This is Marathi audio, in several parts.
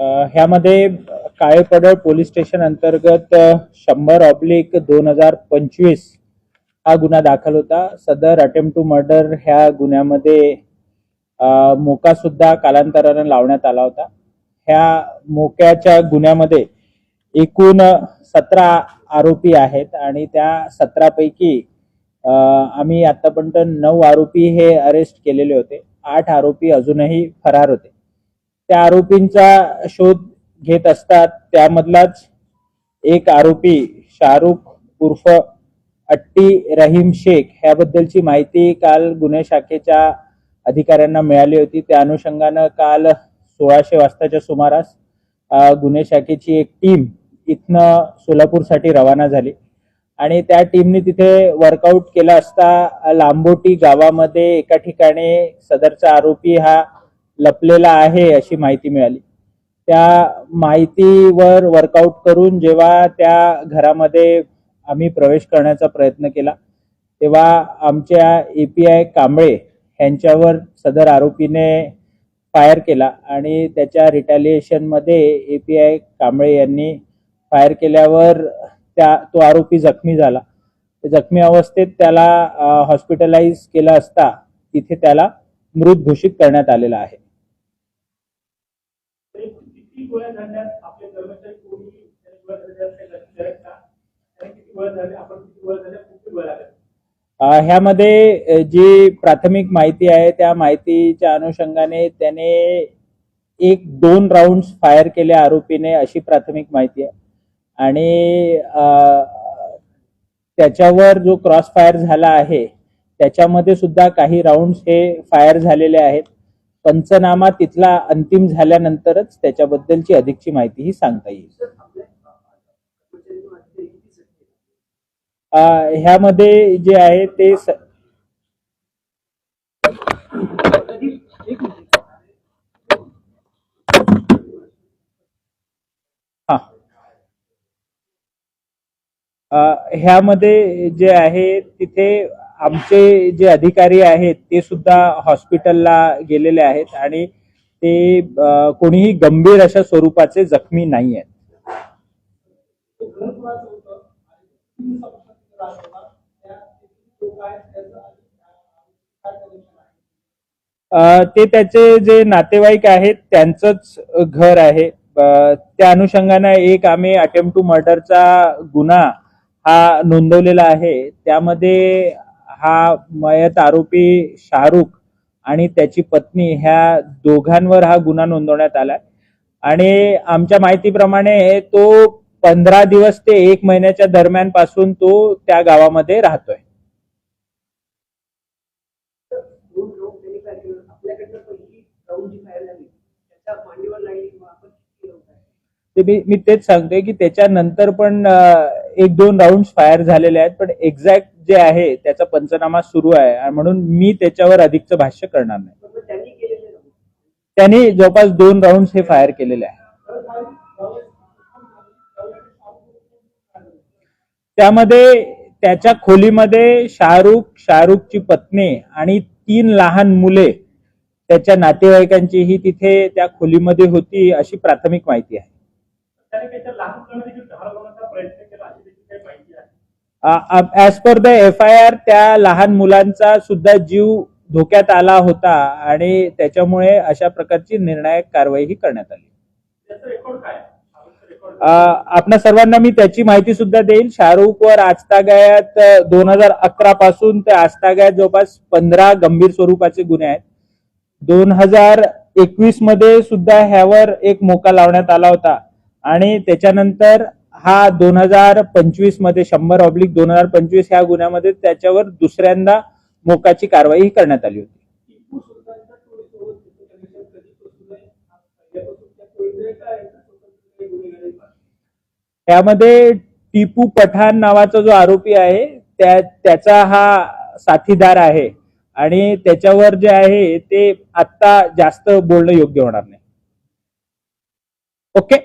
ह्यामध्ये काळेपडळ पोलीस स्टेशन अंतर्गत शंभर ऑब्लिक दोन हजार पंचवीस हा गुन्हा दाखल होता. सदर अटेम्प्ट टू मर्डर ह्या गुन्ह्यामध्ये मोका सुद्धा कालांतरानं लावण्यात आला होता. ह्या मोक्याच्या गुन्ह्यामध्ये एकूण सतरा आरोपी आहेत आणि त्या सतरा पैकी आम्ही आतापर्यंत नऊ आरोपी हे अरेस्ट केलेले होते. आठ आरोपी अजूनही फरार होते. त्या आरोपींचा शोध घेत असतात. त्यामधलाच एक आरोपी शाहरुख उर्फ अट्टी रहीम शेख ह्याबद्दलची माहिती काल गुन्हे शाखेच्या अधिकाऱ्यांना मिळाली होती. त्या अनुषंगानं काल सोळाशे वाजताच्या सुमारास गुन्हे शाखेची एक टीम इथनं सोलापूरसाठी रवाना झाली. आणि त्या टीमने तिथे वर्कआउट केला असता लांबोटी गावामध्ये एका ठिकाणी सदरचा आरोपी हा लपलेला आहे अशी माहिती मिळाली. त्या माहितीवर वर्कआउट करून जेव्हा त्या घरामध्ये आम्ही प्रवेश करण्याचा प्रयत्न केला तेव्हा आमच्या एपीआय कांबळे यांच्यावर सदर आरोपीने फायर केला आणि त्याच्या रिटॅलिएशनमध्ये एपीआय कांबळे यांनी फायर केल्यावर त्या तो आरोपी जखमी झाला. जखमी अवस्थेत त्याला हॉस्पिटलाइज केलं असता तिथे त्याला मृत घोषित करण्यात आलेला आहे तरी किती गोळ्या झाल्या आपले कर्मचारी कोणी त्याने गोळ्या झाल्या काही लक्ष द्यायचं का आणि किती गोळ्या झाल्या आपण किती गोळ्या झाल्या कुठे गोळ्या झाल्या ह्यामध्ये जी प्राथमिक माहिती आहे त्या माहितीच्या अनुषंगाने त्याने एक दोन राऊंड फायर केले आरोपीने अशी प्राथमिक माहिती आहे. आणि त्याच्यावर जो क्रॉस फायर झाला आहे त्याच्यामध्ये सुद्धा काही राऊंड हे फायर झालेले आहेत. पंचनामा तिथला अंतिम झाल्यानंतरच त्याच्याबद्दलची अधिकची माहिती ही सांगता येईल. ह्यामध्ये जे आहे ते स- हा. ह्यामध्ये जे आहे तिथे आमचे जे अधिकारी आहेत ते सुद्धा हॉस्पिटलला गेलेले आहेत आणि ते कोणीही गंभीर अशा स्वरूपाचे जखमी नाही आहेत. ते त्याचे जे नातेवाईक आहेत त्यांचंच घर आहे. त्या अनुषंगाने एक आम्ही अटेम्प्ट टू मर्डरचा गुन्हा हा नोंदवलेला आहे. त्यामध्ये हा मयत आरोपी शाहरुख आणि त्याची पत्नी ह्या दोघांवर हा गुन्हा नोंदवण्यात आलाय. आणि आमच्या माहितीप्रमाणे तो पंधरा दिवस ते एक महिन्याच्या दरम्यानपासून तो त्या गावामध्ये राहतोय. ते मी तेच सांगतोय की त्याच्यानंतर पण एक दोन राऊंड फायर झालेले आहेत पण एक्झॅक्ट जे आहे त्याचा पंचनामा सुरू आहे म्हणून मी त्याच्यावर अधिकचं भाष्य करणार नाही. त्यांनी त्यांनी जवळपास दोन राऊंड हे फायर केलेले आहे त्यामध्ये त्याच्या खोलीमध्ये शाहरुख शाहरुखची पत्नी आणि तीन लहान मुले त्याच्या नातेवाईकांचीही तिथे त्या खोलीमध्ये होती अशी प्राथमिक माहिती आहे. As per the F I R त्या लहान मुलांचा सुद्धा जीव धोक्यात आला होता आणि त्याच्यामुळे अशा प्रकारची निर्णायक कारवाई ही करण्यात आली. आपणा सर्वांना मी त्याची माहिती सुद्धा देईल. शाहरुखवर आजतागायत दोन हजार अकरा पासून ते आजतागायत जवळपास पंधरा गंभीर स्वरूपाचे गुन्हे आहेत. दोन हजार एकवीसमध्ये सुद्धा ह्यावर एक मोका लावण्यात आला होता. आणि त्याच्यानंतर हा दोन हजार पंचवीसमध्ये शंभर ऑब्लिक दोन हजार पंचवीस ह्या गुन्ह्यामध्ये त्याच्यावर दुसऱ्यांदा मोकाची कारवाई करण्यात आली होती. त्यामध्ये टिपू पठाण नावाचा जो आरोपी आहे त्या त्याचा हा साथीदार आहे. आणि त्याच्यावर जे आहे ते आत्ता जास्त बोलणं योग्य होणार नाही. ओके.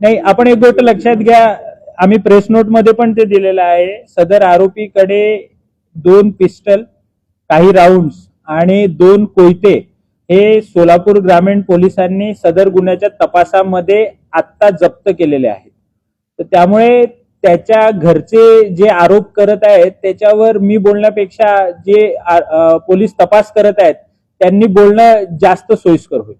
नाही आपण एक गोष्ट लक्षात घ्या. आम्ही प्रेस नोटमध्ये पण ते दिलेलं आहे. सदर आरोपीकडे दोन पिस्टल काही राऊंड आणि दोन कोयते हे सोलापूर ग्रामीण पोलिसांनी सदर गुन्ह्याच्या तपासामध्ये आत्ता जप्त केलेले आहेत. तर त्यामुळे त्याच्या घरचे जे आरोप करत आहेत त्याच्यावर मी बोलण्यापेक्षा जे पोलीस तपास करत आहेत त्यांनी बोलणं जास्त सोयीस्कर होईल.